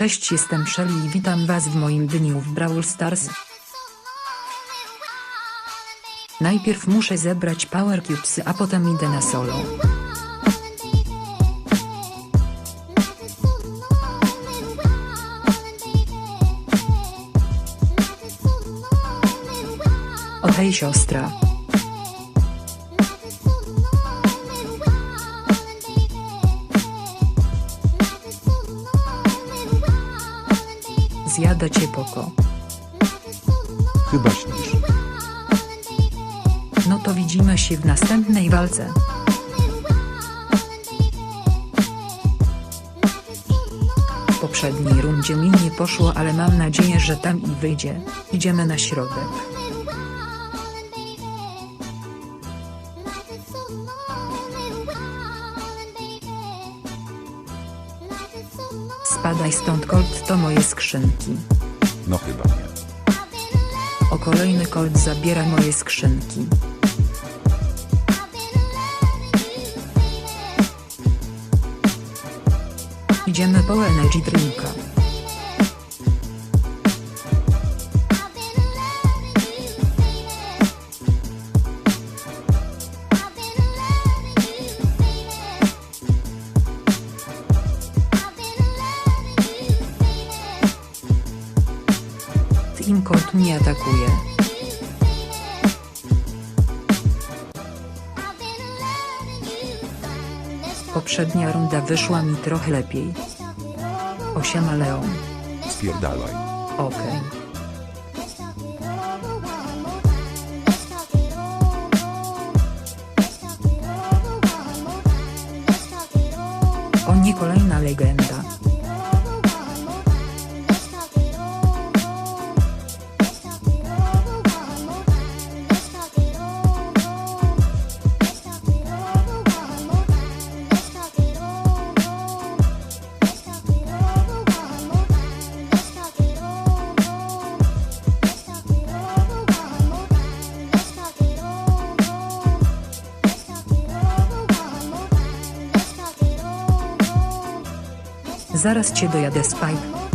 Cześć jestem Shelly i witam was w moim dniu w Brawl Stars. Najpierw muszę zebrać Power Cubesy a potem idę na solo. O hej siostra. Zjada cię poko. Chyba śnisz. No to widzimy się w następnej walce. W poprzedniej rundzie mi nie poszło, ale mam nadzieję, że tam i wyjdzie. Idziemy na środek. Spadaj stąd Colt to moje skrzynki. No chyba nie. O kolejny Colt zabiera moje skrzynki. Idziemy po energy drinka. Team Colt mnie atakuje. Poprzednia runda wyszła mi trochę lepiej. Osiema Leon. Spierdalaj. Okej. O nie kolejna legenda. Zarastida e a spike.